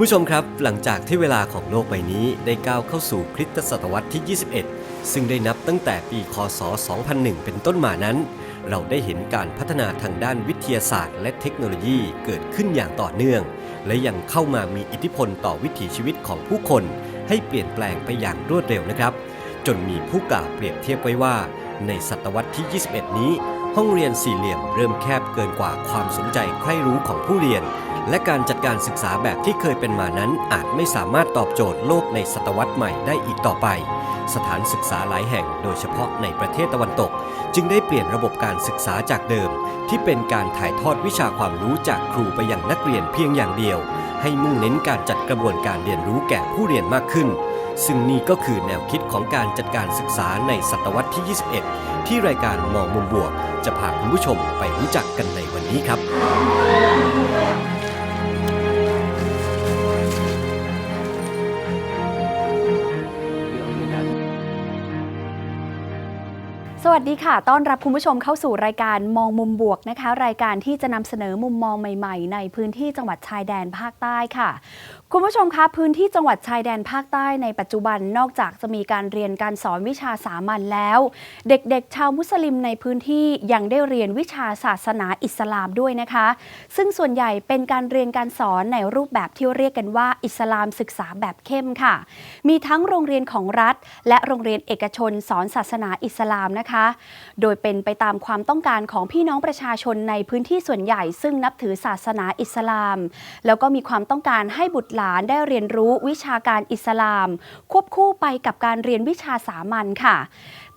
คุณผู้ชมครับ หลังจากที่เวลาของโลกใบนี้ได้ก้าวเข้าสู่คริสตศตวรรษที่ 21 ซึ่งได้นับตั้งแต่ปีคศ 2001 เป็นต้นมานั้น เราได้เห็นการพัฒนาทางด้านวิทยาศาสตร์ และเทคโนโลยีเกิดขึ้นอย่างต่อเนื่อง และยังเข้ามามีอิทธิพลต่อวิถีชีวิตของผู้คน ให้เปลี่ยนแปลงไปอย่างรวดเร็วนะครับ จนมีผู้กล่าวเปรียบเทียบไว้ว่า ในศตวรรษที่ 21 นี้ ห้องเรียนสี่เหลี่ยมเริ่มแคบเกินกว่าความสนใจใคร่รู้ของผู้เรียน และการจัดการศึกษาแบบที่เคยเป็นมานั้นอาจไม่สามารถตอบโจทย์โลกในศตวรรษใหม่ได้อีกต่อไป สถานศึกษาหลายแห่งโดยเฉพาะในประเทศตะวันตก จึงได้เปลี่ยนระบบการศึกษาจากเดิม ที่เป็นการถ่ายทอดวิชาความรู้จากครูไปยังนักเรียนเพียงอย่างเดียว ให้มุ่งเน้นการจัดกระบวนการเรียนรู้แก่ผู้เรียนมากขึ้นซึ่งนี่ก็คือแนวคิดของการจัดการศึกษาในศตวรรษที่ 21 ที่รายการมองมุมบวก จะพาคุณผู้ชมไปรู้จักกันในวันนี้ครับ วัสดีค่ะ ต้อนรับคุณผู้ชมเข้าสู่รายการมองมุมบวกนะคะ รายการที่จะนำเสนอมุมมองใหม่ ๆ ในพื้นที่จังหวัดชายแดนภาคใต้ค่ะ คุณผู้ชมคะพื้นที่จังหวัดชายแดนภาคใต้ในปัจจุบันนอกจากจะมีการเรียนการสอนวิชาสามัญแล้ว เด็กๆ ชาวมุสลิมในพื้นที่ยังได้เรียนวิชาศาสนาอิสลามด้วยนะคะ ซึ่งส่วนใหญ่เป็นการเรียนการสอนในรูปแบบที่เรียกกันว่า อิสลามศึกษาแบบเข้มค่ะ มีทั้งโรงเรียนของรัฐ และโรงเรียนเอกชนสอนศาสนาอิสลามนะคะ โดยเป็นไปตามความต้องการของพี่น้องประชาชนในพื้นที่ส่วนใหญ่ ซึ่งนับถือศาสนาอิสลาม แล้วก็มีความต้องการให้บุตรหลานได้เรียนรู้วิชาการอิสลาม ควบคู่ไปกับการเรียนวิชาสามัญค่ะ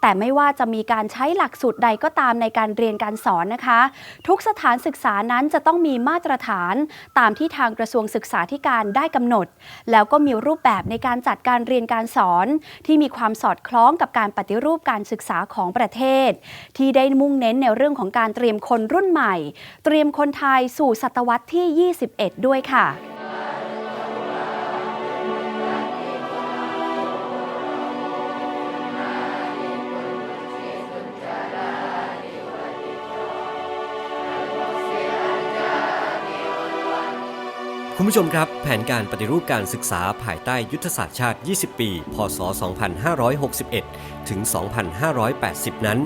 แต่ไม่ว่าจะมีการใช้หลักสูตรใดก็ตามในการเรียนการสอนนะคะ ทุกสถานศึกษานั้นจะต้องมีมาตรฐานตามที่ทางกระทรวงศึกษาธิการได้กำหนด แล้วก็มีรูปแบบในการจัดการเรียนการสอน ที่มีความสอดคล้องกับการปฏิรูปการศึกษาของประเทศ ที่ได้มุ่งเน้นในเรื่องของการเตรียมคนรุ่นใหม่ เตรียมคนไทยสู่ศตวรรษที่ 21 ด้วยค่ะ คุณผู้ชมครับ แผนการปฏิรูปการศึกษาภายใต้ยุทธศาสตร์ชาติ 20 ปี พศ 2561 ถึง 2580 นั้น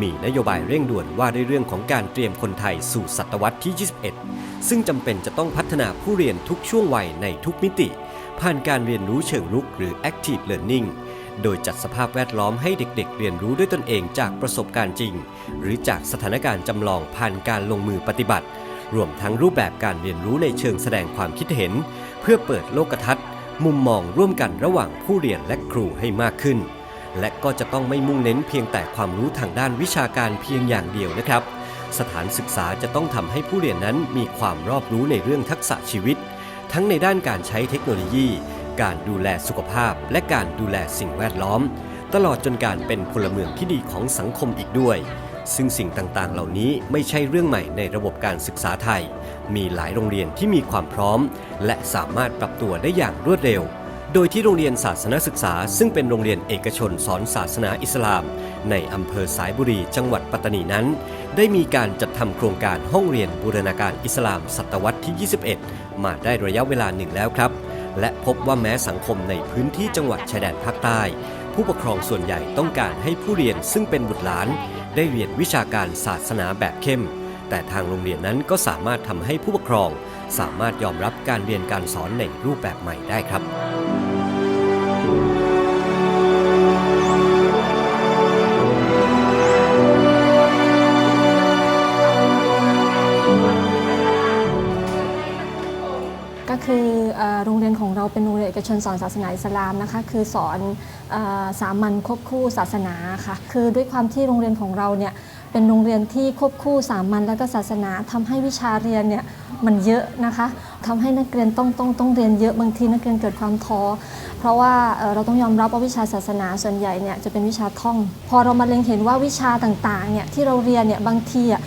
มีนโยบายเร่งด่วนว่าด้วยเรื่องของการเตรียมคนไทยสู่ศตวรรษที่ 21 ซึ่งจำเป็นจะต้องพัฒนาผู้เรียนทุกช่วงวัยในทุกมิติ ผ่านการเรียนรู้เชิงรุกหรือ active learning โดยจัดสภาพแวดล้อมให้เด็กๆ เรียนรู้ด้วยตนเองจากประสบการณ์จริง หรือจากสถานการณ์จำลองผ่านการลงมือปฏิบัติ รวมทั้งรูปแบบการเรียนรู้ในเชิงแสดงความคิดเห็น เพื่อเปิดโลกทัศน์ มุมมองร่วมกันระหว่างผู้เรียนและครูให้มากขึ้น และก็จะต้องไม่มุ่งเน้นเพียงแต่ความรู้ทางด้านวิชาการเพียงอย่างเดียวนะครับ สถานศึกษาจะต้องทำให้ผู้เรียนนั้นมีความรอบรู้ในเรื่องทักษะชีวิต ทั้งในด้านการใช้เทคโนโลยี การดูแลสุขภาพ และการดูแลสิ่งแวดล้อม ตลอดจนการเป็นพลเมืองที่ดีของสังคมอีกด้วย ซึ่งสิ่งต่างๆ เหล่านี้ไม่ใช่เรื่องใหม่ในระบบการศึกษาไทย มีหลายโรงเรียนที่มีความพร้อม และสามารถปรับตัวได้อย่างรวดเร็ว โดยที่โรงเรียนศาสนศึกษา ซึ่งเป็นโรงเรียนเอกชนสอนศาสนาอิสลาม ในอำเภอสายบุรีจังหวัดปัตตานีนั้น ได้มีการจัดทำโครงการห้องเรียนบูรณาการอิสลามศตวรรษที่ 21 มาได้ระยะเวลาหนึ่งแล้วครับ และพบว่าแม้สังคมในพื้นที่จังหวัดชายแดนภาคใต้ผู้ปกครองส่วนใหญ่ต้องการให้ผู้เรียนซึ่งเป็นบุตรหลาน ได้เรียนวิชาการศาสนาแบบเข้ม แต่ทางโรงเรียนนั้นก็สามารถทำให้ผู้ปกครอง สามารถยอมรับการเรียนการสอนในรูปแบบใหม่ได้ครับก็คือเอ่อ โรงเรียนของเราเป็นโรงเรียนเอกชนสอนศาสนาอิสลามนะคะคือสอนอสามัญควบคู่ศาสนาค่ะคือด้วยความที่โรงเรียนของเราเนี่ยเป็นโรงเรียนที่ควบคู่สามัญและก็ศาสนาทำให้วิชาเรียนเนี่ยมันเยอะนะคะทำให้นักเรียนต้องต้องต้องเรียนเยอะบางทีนักเรียนเกิดความท้อเพราะว่าเราต้องยอมรับว่าวิชาศาสนาส่วนใหญ่เนี่ยจะเป็นวิชาท่อง พอเรามาเล็งเห็นว่าวิชาต่างๆเนี่ยที่เราเรียนเนี่ยบางทีอะ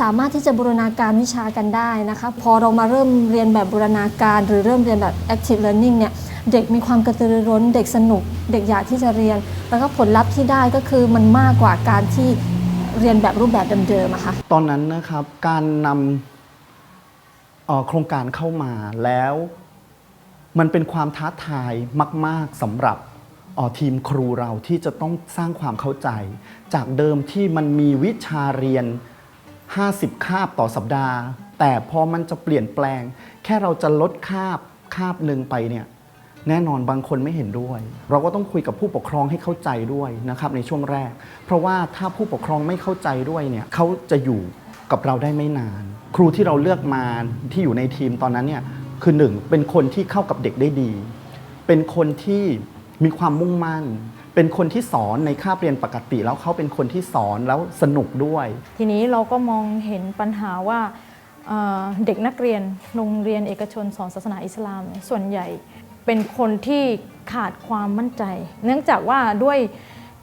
สามารถที่จะบูรณาการวิชากันได้นะคะพอเรามาเริ่มเรียนแบบบูรณาการ หรือเริ่มเรียนแบบ active learning เนี่ยเด็กมีความกระตือรือร้น เด็กสนุก เด็กอยากที่จะเรียน แล้วก็ผลลัพธ์ที่ได้ก็คือมันมากกว่าการที่เรียนแบบรูปแบบเดิมๆอะค่ะตอนนั้นนะครับการนำโครงการเข้ามาแล้ว มันเป็นความท้าทายมาก ๆสำหรับทีมครูเราที่จะต้องสร้างความเข้าใจ จากเดิมที่มันมีวิชาเรียน 50 คาบต่อสัปดาห์ แต่พอมันจะเปลี่ยนแปลง แค่เราจะลดคาบคาบหนึ่งไปเนี่ยแน่นอนบางคนไม่เห็นด้วย เราก็ต้องคุยกับผู้ปกครองให้เข้าใจด้วยนะครับในช่วงแรก เพราะว่าถ้าผู้ปกครองไม่เข้าใจด้วยเนี่ยเขาจะอยู่กับเราได้ไม่นาน ครูที่เราเลือกมาที่อยู่ในทีมตอนนั้นเนี่ยคือหนึ่งเป็นคนที่เข้ากับเด็กได้ดี เป็นคนที่มีความมุ่งมั่น เป็นคนที่สอนในคาบเรียนปกติ แล้วเขาเป็นคนที่สอนแล้วสนุกด้วย ทีนี้เราก็มองเห็นปัญหาว่าเอ่อเด็กนักเรียนโรงเรียนเอกชนสอนศาสนาอิสลามเนี่ยส่วนใหญ่เป็นคนที่ขาดความมั่นใจ เนื่องจากว่าด้วย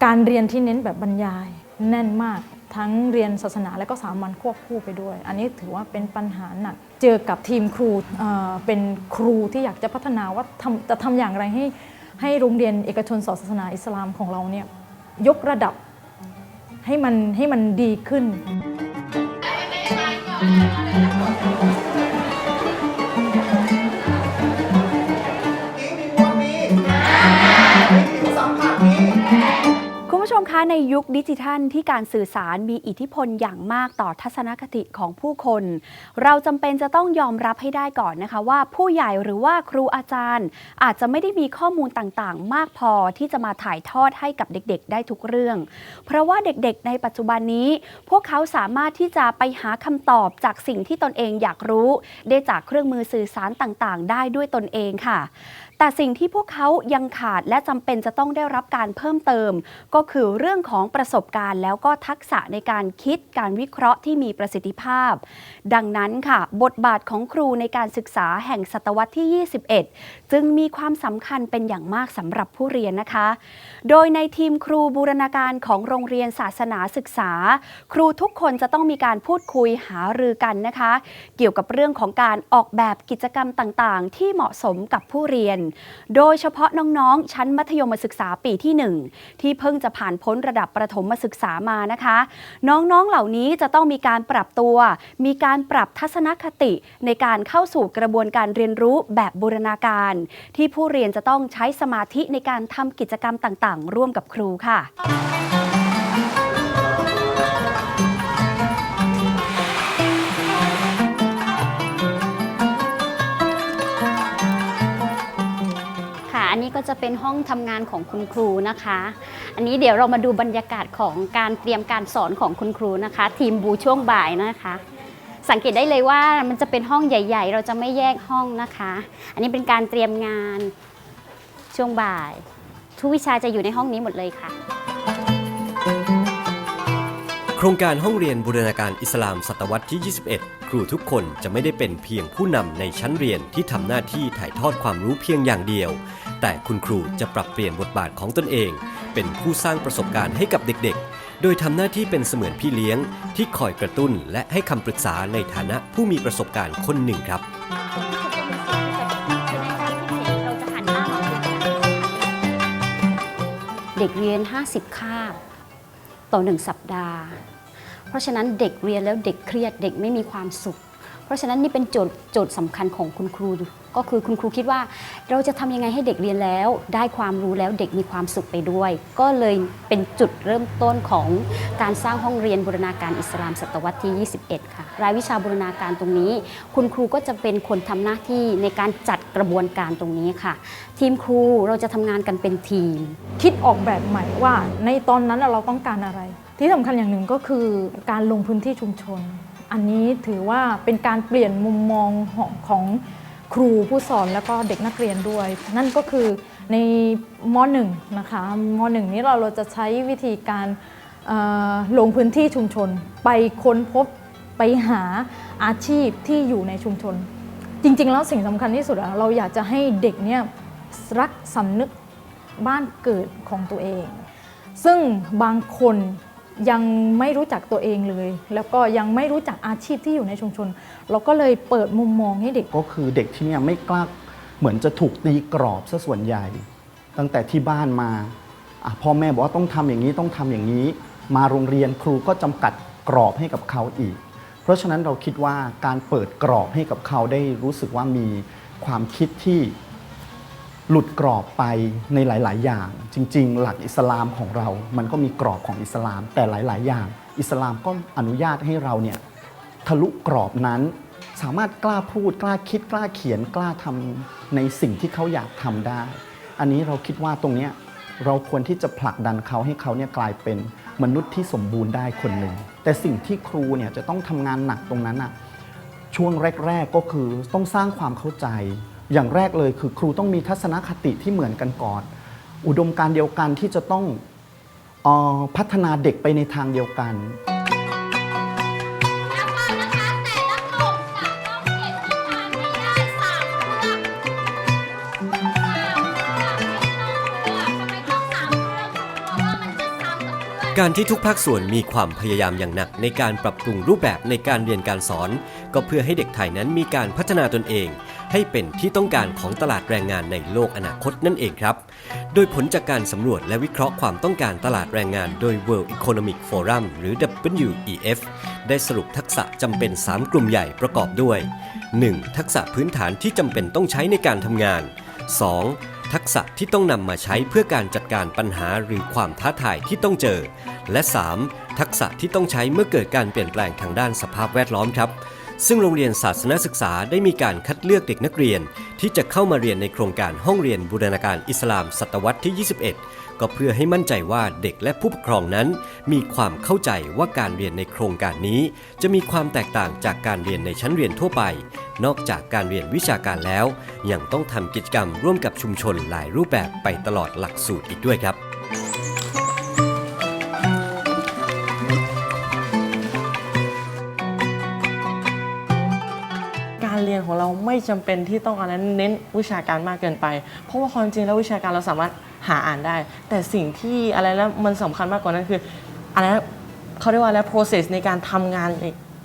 การเรียนที่เน้นแบบบรรยายแน่นมากทั้งเรียนศาสนาและก็สามัญควบคู่ไปด้วย อันนี้ถือว่าเป็นปัญหาหนัก เจอกับทีมครูเอ่อเป็นครูที่อยากจะพัฒนาว่าทำจะทำอย่างไรให้ ให้โรงเรียนเอกชนสอนศาสนาอิสลามของเราเนี่ยยกระดับให้มันให้มันดีขึ้น ผู้ชมคะในยุคดิจิทัลที่การสื่อสารมีอิทธิพลอย่างมากต่อทัศนคติของผู้คน เราจำเป็นจะต้องยอมรับให้ได้ก่อนนะคะ ว่าผู้ใหญ่หรือว่าครูอาจารย์ อาจจะไม่ได้มีข้อมูลต่างๆ มากพอที่จะมาถ่ายทอดให้กับเด็กๆ ได้ทุกเรื่อง เพราะว่าเด็กๆ ในปัจจุบันนี้ พวกเขาสามารถที่จะไปหาคำตอบจากสิ่งที่ตนเองอยากรู้ ได้จากเครื่องมือสื่อสารต่างๆ ได้ด้วยตนเองค่ะ แต่สิ่งที่พวกเขายังขาดและจำเป็นจะต้องได้รับการเพิ่มเติม ก็คือเรื่องของประสบการณ์ แล้วก็ทักษะในการคิดการวิเคราะห์ที่มีประสิทธิภาพ ดังนั้นค่ะ บทบาทของครูในการศึกษาแห่งศตวรรษที่ 21 จึงมีความสำคัญเป็นอย่างมากสำหรับผู้เรียนนะคะ โดยในทีมครูบูรณาการของโรงเรียนศาสนาศึกษา ครูทุกคนจะต้องมีการพูดคุยหารือกันนะคะ เกี่ยวกับเรื่องของการออกแบบกิจกรรมต่างๆ ที่เหมาะสมกับผู้เรียนโดยเฉพาะน้องๆ ชั้นมัธยมศึกษาปีที่ 1 ที่เพิ่งจะผ่านพ้นระดับประถมศึกษามานะคะ น้องๆเหล่านี้จะต้องมีการปรับตัว มีการปรับทัศนคติในการเข้าสู่กระบวนการเรียนรู้แบบบูรณาการ ที่ผู้เรียนจะต้องใช้สมาธิในการทำกิจกรรมต่างๆ ร่วมกับครูค่ะ นนี้ก็จะเป็นห้องทำงานของคุณครูนะคะ อันนี้เดี๋ยวเรามาดูบรรยากาศของการเตรียมการสอนของคุณครูนะคะ ทีมบูช่วงบ่ายนะคะ สังเกตได้เลยว่ามันจะเป็นห้องใหญ่ ๆ เราจะไม่แยกห้องนะคะ อันนี้เป็นการเตรียมงานช่วงบ่าย ทุกวิชาจะอยู่ในห้องนี้หมดเลยค่ะ โครงการห้องเรียนบูรณาการอิสลามศตวรรษที่ 21 ครูทุกคนจะไม่ได้เป็นเพียงผู้นำในชั้นเรียนที่ทำหน้าที่ถ่ายทอดความรู้เพียงอย่างเดียว แต่คุณครูจะปรับเปลี่ยนบทบาทของตนเอง เป็นผู้สร้างประสบการณ์ให้กับเด็กๆ โดยทำหน้าที่เป็นเสมือนพี่เลี้ยง ที่คอยกระตุ้นและให้คำปรึกษาในฐานะผู้มีประสบการณ์คนหนึ่งครับ เด็กเรียน 50 คาบ ต่อ 1 สัปดาห์ เพราะฉะนั้นเด็กเรียนแล้วเด็กเครียดเด็กไม่มีความสุข เพราะฉะนั้นนี่เป็นโจทย์โจทย์สำคัญของคุณครู ก็คือคุณครูคิดว่า เราจะทำยังไงให้เด็กเรียนแล้ว ได้ความรู้แล้วเด็กมีความสุขไปด้วย ก็เลยเป็นจุดเริ่มต้นของการสร้างห้องเรียนบูรณาการอิสลามศตวรรษที่ 21 ค่ะ รายวิชาบูรณาการตรงนี้ คุณครูก็จะเป็นคนทำหน้าที่ในการจัดกระบวนการตรงนี้ค่ะ ทีมครูเราจะทำงานกันเป็นทีม คิดออกแบบใหม่ว่าในตอนนั้นเราต้องการอะไร ที่สำคัญอย่างหนึ่งก็คือการลงพื้นที่ชุมชน อันนี้ถือว่าเป็นการเปลี่ยนมุมมองของของครูผู้สอนแล้วก็เด็กนักเรียนด้วย นั่นก็คือในมหนึ่งนะคะมหนึ่งนี้เราเราจะใช้วิธีการลงพื้นที่ชุมชน ไปค้นพบไปหาอาชีพที่อยู่ในชุมชน จริง ๆ แล้วสิ่งสำคัญที่สุดเราอยากจะให้เด็กเนี่ยรักสำนึกบ้านเกิดของตัวเอง ซึ่งบางคน ยังไม่รู้จักตัวเองเลย แล้วก็ยังไม่รู้จักอาชีพที่อยู่ในชุมชน เราก็เลยเปิดมุมมองให้เด็ก ก็คือเด็กที่เนี่ยไม่กล้าเหมือนจะถูกตีกรอบซะส่วนใหญ่ ตั้งแต่ที่บ้านมาอะพ่อแม่บอกว่าต้องทำอย่างนี้ต้องทำอย่างนี้ มาโรงเรียนครูก็จำกัดกรอบให้กับเขาอีก เพราะฉะนั้นเราคิดว่าการเปิดกรอบให้กับเขาได้รู้สึกว่ามีความคิดที่ หลุดกรอบไปในหลาย ๆ อย่าง จริง ๆ หลักอิสลามของเรา มันก็มีกรอบของอิสลาม แต่หลาย ๆ อย่าง อิสลามก็อนุญาตให้เราเนี่ยทะลุกรอบนั้น สามารถกล้าพูด กล้าคิดกล้าเขียนกล้าทำในสิ่งที่เขาอยากทำได้ อันนี้เราคิดว่าตรงเนี้ยเราควรที่จะผลักดันเขาให้เขาเนี่ยกลายเป็นมนุษย์ที่สมบูรณ์ได้คนหนึ่งแต่สิ่งที่ครูเนี่ยจะต้องทำงานหนักตรงนั้นอะช่วงแรก ๆ ก็คือต้องสร้างความเข้าใจ อย่างแรกเลยคือครูต้องมีทัศนคติที่เหมือนกันก่อน อุดมการเดียวกันที่จะต้องออพัฒนาเด็กไปในทางเดียวกัน แล้วก็นะคะแต่ละกลุ่มจะต้องเก็บอาหารให้ได้สามเรื่องสามเรื่องไม่ต้องเรื่องทำไมต้องสามเรื่องเพราะว่ามันจะซ้ำกับเพื่อน การที่ทุกภาคส่วนมีความพยายามอย่างหนักในการปรับปรุงรูปแบบในการเรียนการสอน ก็เพื่อให้เด็กไทยนั้นมีการพัฒนาตนเอง ให้เป็นที่ต้องการของตลาดแรงงานในโลกอนาคตนั่นเองครับ โดยผลจากการสำรวจและวิเคราะห์ความต้องการตลาดแรงงานโดย World Economic Forum หรือ WEF ได้สรุปทักษะจำเป็น 3 กลุ่มใหญ่ประกอบด้วย 1. ทักษะพื้นฐานที่จำเป็นต้องใช้ในการทำงาน 2. ทักษะที่ต้องนำมาใช้เพื่อการจัดการปัญหาหรือความท้าทายที่ต้องเจอ และ 3. ทักษะที่ต้องใช้เมื่อเกิดการเปลี่ยนแปลงทางด้านสภาพแวดล้อมครับ ซึ่งโรงเรียนศาสนศึกษาได้มีการคัดเลือกเด็กนักเรียน ที่จะเข้ามาเรียนในโครงการห้องเรียนบูรณาการอิสลามศตวรรษที่ 21 ก็เพื่อให้มั่นใจว่าเด็กและผู้ปกครองนั้น มีความเข้าใจว่าการเรียนในโครงการนี้ จะมีความแตกต่างจากการเรียนในชั้นเรียนทั่วไป นอกจากการเรียนวิชาการแล้ว ยังต้องทำกิจกรรมร่วมกับชุมชนหลายรูปแบบไปตลอดหลักสูตรอีกด้วยครับ ยนของเราไม่จำเป็นที่ต้องอันนั้นเน้นวิชาการมากเกินไป เพราะว่าความจริงแล้ววิชาการเราสามารถหาอ่านได้ แต่สิ่งที่อะไรแล้วมันสำคัญมากกว่านั้นคืออะไรนะเขาเรียกว่าอะไร process ในการทำงาน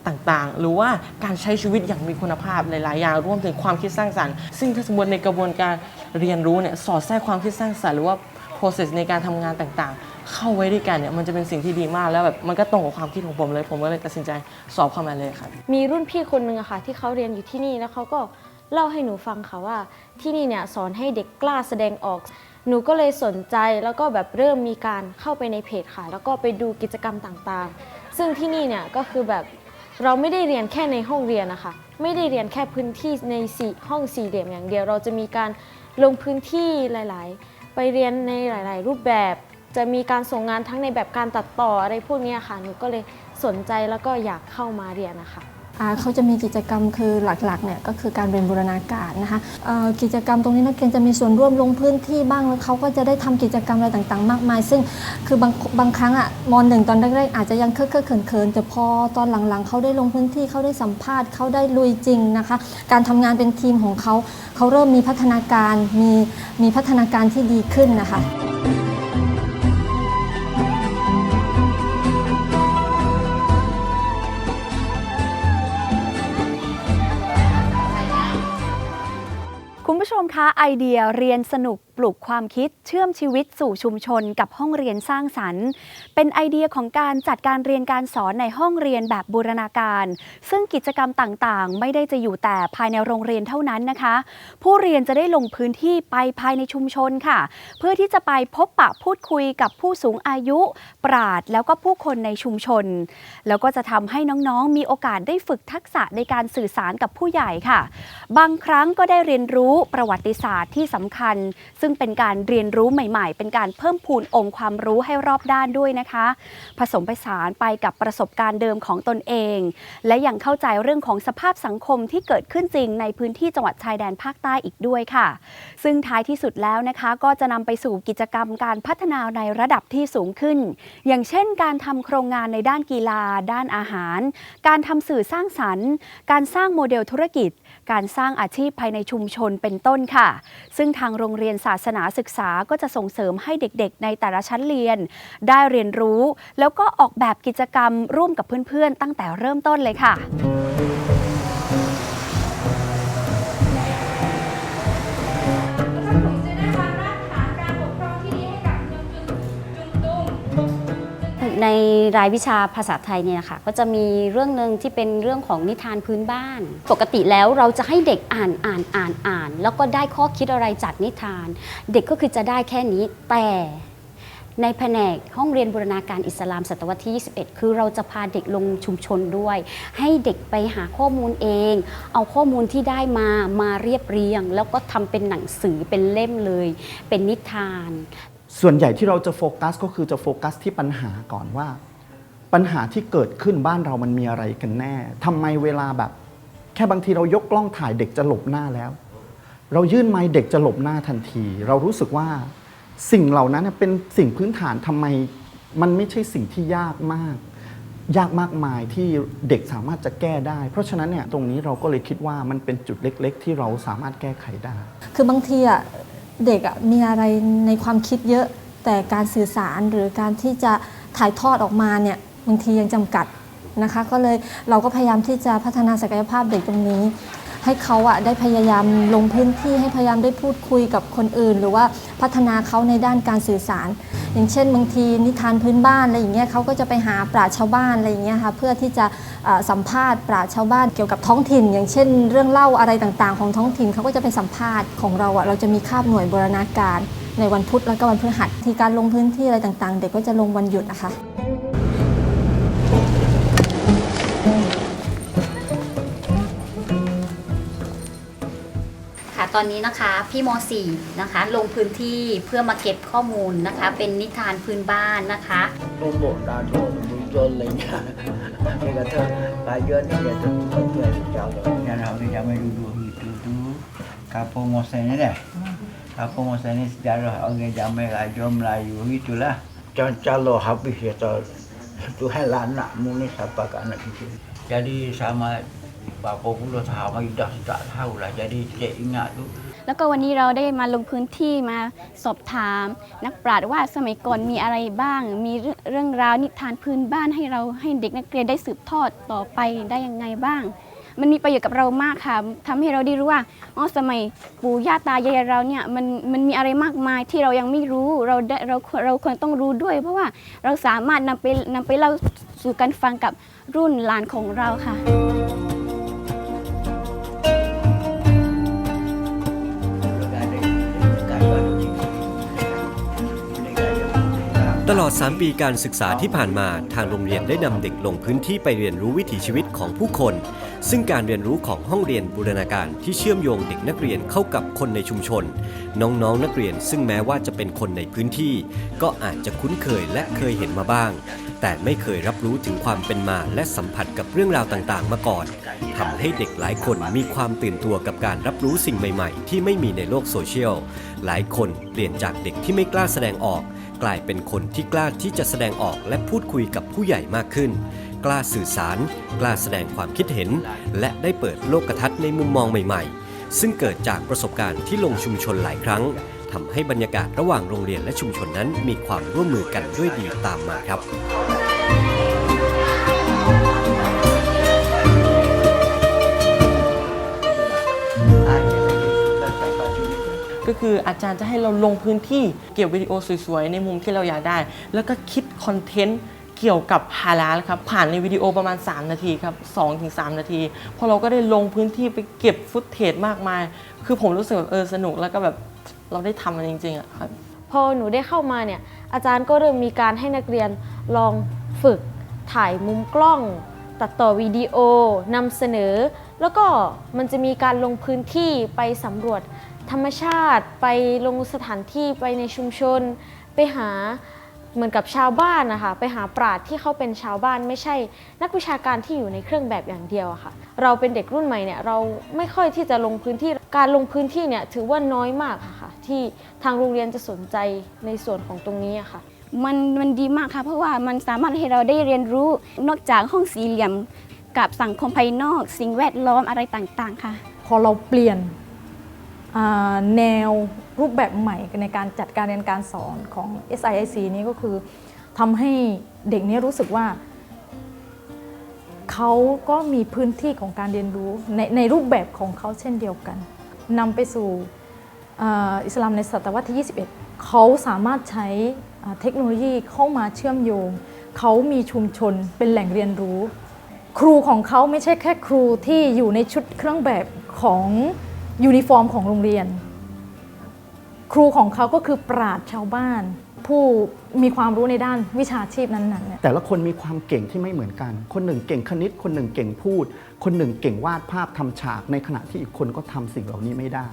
ต่างๆ หรือว่าการใช้ชีวิตอย่างมีคุณภาพหลายๆอย่างรวมถึงความคิดสร้างสรรค์ซึ่งถ้าสมมติในกระบวนการเรียนรู้เนี่ยสอดแทรกความคิดสร้างสรรค์หรือว่า process ในการทำงานต่างๆ เข้าไว้ด้วยกันเนี่ยมันจะเป็นสิ่งที่ดีมากแล้วแบบมันก็ตรงกับความคิดของผมเลย ผมก็เลยตัดสินใจสอบเข้ามาเลยครับ มีรุ่นพี่คนหนึ่งอะค่ะ ที่เขาเรียนอยู่ที่นี่แล้วเขาก็เล่าให้หนูฟังค่ะว่า ที่นี่เนี่ยสอนให้เด็กกล้าแสดงออก หนูก็เลยสนใจแล้วก็แบบเริ่มมีการเข้าไปในเพจค่ะ แล้วก็ไปดูกิจกรรมต่างๆ ซึ่งที่นี่เนี่ยก็คือแบบเราไม่ได้เรียนแค่ในห้องเรียนนะคะ ไม่ได้เรียนแค่พื้นที่ในสี่ห้องสี่เหลี่ยมอย่างเดียว เราจะมีการลงพื้นที่หลาย ๆ ไปเรียนในหลาย ๆ รูปแบบ จะมีการส่งงานทั้งในแบบการตัดต่ออะไรพวกนี้ค่ะ หนูก็เลยสนใจแล้วก็อยากเข้ามาเรียนนะคะเขาจะมีกิจกรรมคือหลักๆเนี่ยก็คือการเรียนบูรณาการนะคะกิจกรรมตรงนี้นักเรียนจะมีส่วนร่วมลงพื้นที่บ้างแล้วเขาก็จะได้ทำกิจกรรมอะไรต่างๆ มากมาย ซึ่งคือบางบางครั้งอะมอนหนึ่งตอนแรกๆอาจจะยังเคอะเคอะเขินๆแต่พอตอนหลังๆเขาได้ลงพื้นที่เขาได้สัมภาษณ์เขาได้ลุยจริงนะคะ การทำงานเป็นทีมของเขาเขาเริ่มมีพัฒนาการมีมีพัฒนาการที่ดีขึ้นนะคะ มคะไอเดียเรียนสนุกปลุกความคิดเชื่อมชีวิตสู่ชุมชนกับห้องเรียนสร้างสรรค์ เป็นไอเดียของการจัดการเรียนการสอนในห้องเรียนแบบบูรณาการ ซึ่งกิจกรรมต่างๆ ไม่ได้จะอยู่แต่ภายในโรงเรียนเท่านั้นนะคะ ผู้เรียนจะได้ลงพื้นที่ไปภายในชุมชนค่ะ เพื่อที่จะไปพบปะพูดคุยกับผู้สูงอายุ ปราดแล้วก็ผู้คนในชุมชน แล้วก็จะทำให้น้องๆ มีโอกาสได้ฝึกทักษะในการสื่อสารกับผู้ใหญ่ค่ะ บางครั้งก็ได้เรียนรู้ประวัติวัติศาสตร์ที่สำคัญ ซึ่งเป็นการเรียนรู้ใหม่ๆ เป็นการเพิ่มพูนองค์ความรู้ให้รอบด้านด้วยนะคะ ผสมผสานไปกับประสบการณ์เดิมของตนเอง และยังเข้าใจเรื่องของสภาพสังคมที่เกิดขึ้นจริงในพื้นที่จังหวัดชายแดนภาคใต้อีกด้วยค่ะ ซึ่งท้ายที่สุดแล้วนะคะ ก็จะนำไปสู่กิจกรรมการพัฒนาในระดับที่สูงขึ้น อย่างเช่น การทำโครงงานในด้านกีฬา ด้านอาหาร การทำสื่อสร้างสรรค์ การสร้างโมเดลธุรกิจ การสร้างอาชีพภายในชุมชนเป็นต้นค่ะ ซึ่งทางโรงเรียนศาสนาศึกษาก็จะส่งเสริมให้เด็กๆ ในแต่ละชั้นเรียน ได้เรียนรู้ แล้วก็ออกแบบกิจกรรมร่วมกับเพื่อนๆ ตั้งแต่เริ่มต้นเลยค่ะ ในรายวิชาภาษาไทยเนี่ยนะคะก็จะมีเรื่องหนึ่งที่เป็นเรื่องของนิทานพื้นบ้าน ปกติแล้วเราจะให้เด็กอ่านอ่านอ่านอ่าน แล้วก็ได้ข้อคิดอะไรจากนิทาน เด็กก็คือจะได้แค่นี้แต่ในแผนกห้องเรียนบูรณาการอิสลามศตวรรษที่ 21 คือเราจะพาเด็กลงชุมชนด้วย ให้เด็กไปหาข้อมูลเอง เอาข้อมูลที่ได้มามาเรียบเรียง แล้วก็ทำเป็นหนังสือเป็นเล่มเลย เป็นนิทาน ส่วนใหญ่ที่เราจะโฟกัสก็คือจะโฟกัสที่ปัญหาก่อนว่า ปัญหาที่เกิดขึ้นบ้านเรามันมีอะไรกันแน่ทำไมเวลาแบบ แค่บางทีเรายกกล้องถ่ายเด็กจะหลบหน้าแล้ว เรายื่นไม้เด็กจะหลบหน้าทันที เรารู้สึกว่าสิ่งเหล่านั้นเป็นสิ่งพื้นฐานทำไมมันไม่ใช่สิ่งที่ยากมาก ยากมากมายที่เด็กสามารถจะแก้ได้ เพราะฉะนั้นเนี่ยตรงนี้เราก็เลยคิดว่ามันเป็นจุดเล็ก ๆ ที่เราสามารถแก้ไขได้ คือบางทีอะ เด็กอะมีอะไรในความคิดเยอะแต่การสื่อสารหรือการที่จะถ่ายทอดออกมาเนี่ยบางทียังจำกัดนะคะ ก็เลยเราก็พยายามที่จะพัฒนาศักยภาพเด็กตรงนี้ ให้เขาอะได้พยายามลงพื้นที่ให้พยายามได้พูดคุยกับคนอื่น หรือว่าพัฒนาเขาในด้านการสื่อสาร อย่างเช่น บางทีนิทานพื้นบ้านอะไรอย่างเงี้ยเขาก็จะไปหาปราชญ์ชาวบ้านอะไรอย่างเงี้ยค่ะเพื่อที่จะ สัมภาษณ์ปราชญ์ชาวบ้านเกี่ยวกับท้องถิ่น อย่างเช่น เรื่องเล่าอะไรต่างๆ ของท้องถิ่นเขาก็จะไปสัมภาษณ์ของเราอะเราจะมีคาบหน่วยบูรณาการ ในวันพุธแล้วก็วันพฤหัสที่การลงพื้นที่อะไรต่างๆ เด็กก็จะลงวันหยุดนะคะค่ะตอนนี้นะคะพี่ม .4 นะคะ ลงพื้นที่เพื่อมาเก็บข้อมูลนะคะ เป็นนิทานพื้นบ้านนะคะ Lombok dah ada muncul lagi. Dia kata raja ni dia tu Jual lên nhà thì là ni bà vô tuan là tôi cũng không thể chào gitu tu. Kapo mosenya deh kapo mosenya sejarah orang zaman raja Melayu gitulah calo habis ya tu. Tu hal lah anak muni siapa ke anak itu jadi sama berapa puluh tahun dah tak tahu lah jadi tidak ingat tu แล้วก็วันนี้เราได้มาลงพื้นที่มาสอบถาม นักปราชญ์ว่าสมัยก่อนมีอะไรบ้าง มีเรื่องราวนิทานพื้นบ้านให้เราให้เด็กนักเรียนได้สืบทอดต่อไปได้ยังไงบ้าง มันมีประโยชน์กับเรามากค่ะทำให้เราได้รู้ว่าอ๋อสมัยปู่ย่าตายายเราเนี่ยมันมันมีอะไรมากมายที่เรายังไม่รู้เราได้เราเราควรต้องรู้ด้วย เพราะว่าเราสามารถนำไปนำไปเล่าสู่กันฟังกับรุ่นหลานของเราค่ะ ตลอด 3 ปีการศึกษาที่ผ่านมาทางโรงเรียนได้นำเด็กลงพื้นที่ไปเรียนรู้วิถีชีวิตของผู้คน ซึ่งการเรียนรู้ของห้องเรียนบูรณาการที่เชื่อมโยงเด็กนักเรียนเข้ากับคนในชุมชน น้องๆนนักเรียนซึ่งแม้ว่าจะเป็นคนในพื้นที่ ก็อาจจะคุ้นเคยและเคยเห็นมาบ้าง แต่ไม่เคยรับรู้ถึงความเป็นมาและสัมผัสกับเรื่องราวต่างๆ มาก่อนทำให้เด็กหลายคนมีความตื่นตัวกับการรับรู้สิ่งใหม่ ๆ ที่ไม่มีในโลกโซเชียลหลายคนเปลี่ยนจากเด็กที่ไม่กล้าแสดงออก กลายเป็นคนที่กล้าที่จะแสดงออกและพูดคุยกับผู้ใหญ่มากขึ้น กล้าสื่อสาร กล้าแสดงความคิดเห็น และได้เปิดโลกทัศน์ในมุมมองใหม่ ๆ ซึ่งเกิดจากประสบการณ์ที่ลงชุมชนหลายครั้งทำให้บรรยากาศระหว่างโรงเรียนและชุมชนนั้นมีความร่วมมือกันด้วยดีตามมาครับ ก็คืออาจารย์จะให้เราลงพื้นที่เก็บวิดีโอสวยๆ ในมุมที่เราอยากได้ แล้วก็คิดคอนเทนต์เกี่ยวกับฮาลาลครับ ผ่านในวิดีโอประมาณ 3 นาทีครับ2-3นาที พอเราก็ได้ลงพื้นที่ไปเก็บฟุตเทจมากมาย คือผมรู้สึกแบบเออสนุกแล้วก็แบบเราได้ทำมันจริงๆอะครับ พอหนูได้เข้ามาเนี่ย อาจารย์ก็เริ่มมีการให้นักเรียนลองฝึกถ่ายมุมกล้อง ตัดต่อวิดีโอนำเสนอ แล้วก็มันจะมีการลงพื้นที่ไปสำรวจ ธรรมชาติไปลงสถานที่ไปในชุมชน ไปหาเหมือนกับชาวบ้านนะคะไปหาปราชญ์ที่เขาเป็นชาวบ้านไม่ใช่ นักวิชาการที่อยู่ในเครื่องแบบอย่างเดียวอะค่ะ เราเป็นเด็กรุ่นใหม่เนี่ยเราไม่ค่อยที่จะลงพื้นที่การลงพื้นที่เนี่ยถือว่าน้อยมากอะค่ะ ที่ทางโรงเรียนจะสนใจในส่วนของตรงนี้อะค่ะมันมันดีมากค่ะ เพราะว่ามันสามารถให้เราได้เรียนรู้นอกจากห้องสี่เหลี่ยม กับสังคมภายนอก สิ่งแวดล้อมอะไรต่างๆ ค่ะ พอเราเปลี่ยนอ่า แนวรูปแบบใหม่ในการจัดการเรียนการสอนของ SIIC นี้ก็คือทำให้เด็กนี้รู้สึกว่า เขาก็มีพื้นที่ของการเรียนรู้ในในรูปแบบของเขาเช่นเดียวกันนำไปสู่อิสลามในศตวรรษที่ 21 เขาสามารถใช้เทคโนโลยีเข้ามาเชื่อมโยง เขามีชุมชนเป็นแหล่งเรียนรู้ ครูของเขาไม่ใช่แค่ครูที่อยู่ในชุดเครื่องแบบของ ยูนิฟอร์มของโรงเรียน ครูของเขาก็คือปราชญ์ชาวบ้าน ผู้มีความรู้ในด้านวิชาชีพนั้นๆเนี่ยแต่ละคนมีความเก่งที่ไม่เหมือนกัน คนหนึ่งเก่งคณิต คนหนึ่งเก่งพูด คนหนึ่งเก่งวาดภาพทำฉากในขณะที่อีกคนก็ทำสิ่งเหล่านี้ไม่ได้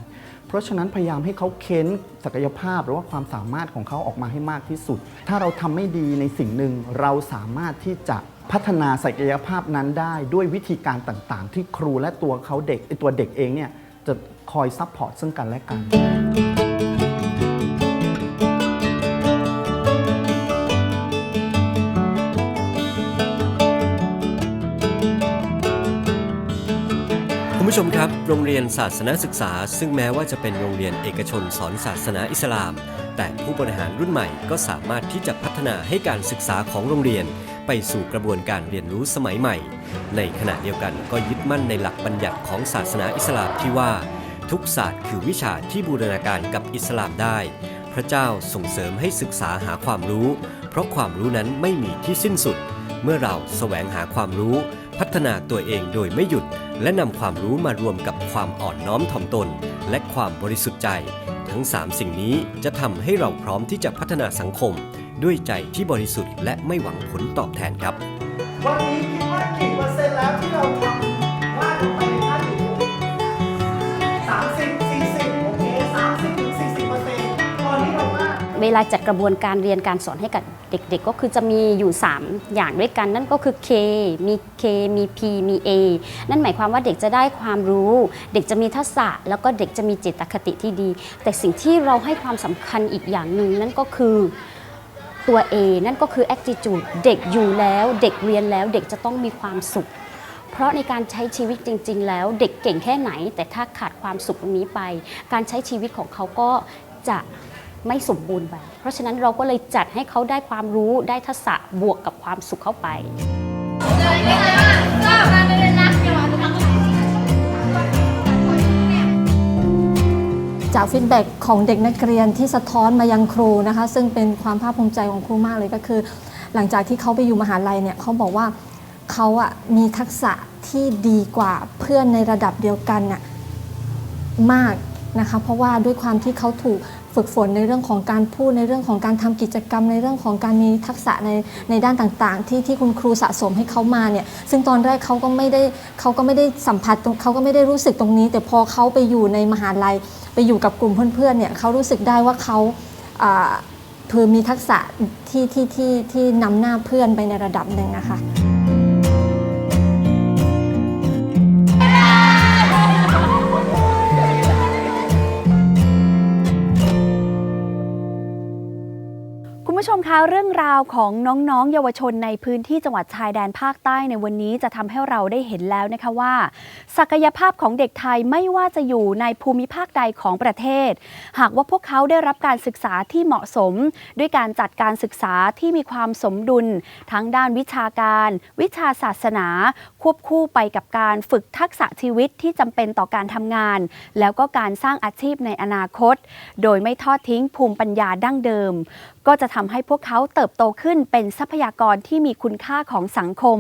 เพราะฉะนั้นพยายามให้เขาเค้นศักยภาพหรือว่าความสามารถของเขาออกมาให้มากที่สุด ถ้าเราทำไม่ดีในสิ่งหนึ่งเราสามารถที่จะพัฒนาศักยภาพนั้นได้ด้วยวิธีการต่างๆ ที่ครูและตัวเขาเด็กตัวเด็กเองเนี่ย จะคอยซัพพอร์ตซึ่งกันและกันคุณผู้ชมครับ โรงเรียนศาสนาศึกษา ซึ่งแม้ว่าจะเป็นโรงเรียนเอกชนสอนศาสนาอิสลาม แต่ผู้บริหารรุ่นใหม่ก็สามารถที่จะพัฒนาให้การศึกษาของโรงเรียน ไปสู่กระบวนการเรียนรู้สมัยใหม่ ในขณะเดียวกันก็ยึดมั่นในหลักบัญญัติของศาสนาอิสลามที่ว่า ทุกศาสตร์คือวิชาที่บูรณาการกับอิสลามได้ พระเจ้าส่งเสริมให้ศึกษาหาความรู้ เพราะความรู้นั้นไม่มีที่สิ้นสุด เมื่อเราแสวงหาความรู้ พัฒนาตัวเองโดยไม่หยุด และนำความรู้มารวมกับความอ่อนน้อมถ่อมตน และความบริสุทธิ์ใจ ทั้ง 3 สิ่งนี้จะทำให้เราพร้อมที่จะพัฒนาสังคม ด้วยใจที่บริสุทธิ์และไม่หวังผลตอบแทนครับ วันนี้คิดว่ากี่เปอร์เซ็นต์แล้วที่เราทำว่าดลงไป เวลาจัดกระบวนการเรียนการสอนให้กับเด็กๆ ก็คือจะมีอยู่ 3 อย่างด้วยกัน นั่นก็คือ K มี K มี P มี A นั่นหมายความว่าเด็กจะได้ความรู้ เด็กจะมีทักษะ แล้วก็เด็กจะมีเจตคติที่ดี แต่สิ่งที่เราให้ความสำคัญอีกอย่างหนึ่งนั่นก็คือตัว A นั่นก็คือ attitude เด็กอยู่แล้วเด็กเรียนแล้วเด็กจะต้องมีความสุข เพราะในการใช้ชีวิตจริง ๆ แล้วเด็กเก่งแค่ไหน แต่ถ้าขาดความสุขตรงนี้ไป การใช้ชีวิตของเขาก็จะ ไม่สมบูรณ์ไปเพราะฉะนั้นเราก็เลยจัดให้เขาได้ความรู้ได้ทักษะบวกกับความสุขเข้าไปจะทำเนี่ยจากฟีดแบ็กของเด็กนักเรียนที่สะท้อนมายังครูนะคะ ซึ่งเป็นความภาคภูมิใจของครูมากเลยก็คือ หลังจากที่เขาไปอยู่มหาลัยเนี่ยเขาบอกว่าเขาอะมีทักษะที่ดีกว่าเพื่อนในระดับเดียวกันน่ะมากนะคะ เพราะว่าด้วยความที่เขาถูก ฝึกฝนในเรื่องของการพูดในเรื่องของการทำกิจกรรม ในเรื่องของการมีทักษะในในด้านต่างๆ ที่ที่คุณครูสะสมให้เขามาเนี่ยซึ่งตอนแรกเขาก็ไม่ได้เขาก็ไม่ได้สัมผัสตรงเขาก็ไม่ได้รู้สึกตรงนี้ แต่พอเขาไปอยู่ในมหาลัย ไปอยู่กับกลุ่มเพื่อนๆเนี่ยเขารู้สึกได้ว่าเขาอ่าคือมีทักษะที่ที่ที่ที่นำหน้าเพื่อนไปในระดับหนึ่งนะคะ คะเรื่องราวของน้องๆ เยาวชนในพื้นที่จังหวัดชายแดนภาคใต้ในวันนี้จะทำให้เราได้เห็นแล้วนะคะว่า ศักยภาพของเด็กไทยไม่ว่าจะอยู่ในภูมิภาคใดของประเทศ หากว่าพวกเขาได้รับการศึกษาที่เหมาะสม ด้วยการจัดการศึกษาที่มีความสมดุล ทั้งด้านวิชาการ วิชาศาสนา ควบคู่ไปกับการฝึกทักษะชีวิตที่จำเป็นต่อการทำงาน แล้วก็การสร้างอาชีพในอนาคต โดยไม่ทอดทิ้งภูมิปัญญาดั้งเดิม ก็จะทำให้พวกเขาเติบโตขึ้นเป็นทรัพยากรที่มีคุณค่าของสังคม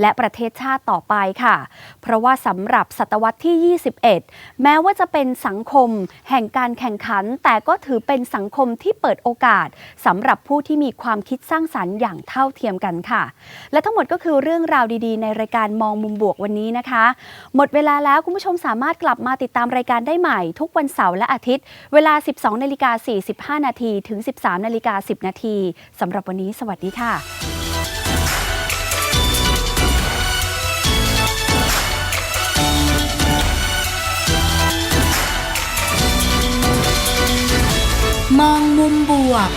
และประเทศชาติต่อไปค่ะ เพราะว่าสำหรับศตวรรษที่ 21 แม้ว่าจะเป็นสังคม แห่งการแข่งขัน แต่ก็ถือเป็นสังคมที่เปิดโอกาสสำหรับผู้ที่มีความคิดสร้างสรรค์อย่างเท่าเทียมกันค่ะ และทั้งหมดก็คือเรื่องราวดีๆ ในรายการมองมุมบวกวันนี้นะคะ หมดเวลาแล้วคุณผู้ชมสามารถกลับมาติดตามรายการได้ใหม่ ทุกวันเสาร์และอาทิตย์ เวลา 12นาฬิกา45นาทีถึง 13นาฬิกา10 นาทีสำหรับวันนี้ สวัสดีค่ะมองมุมบวก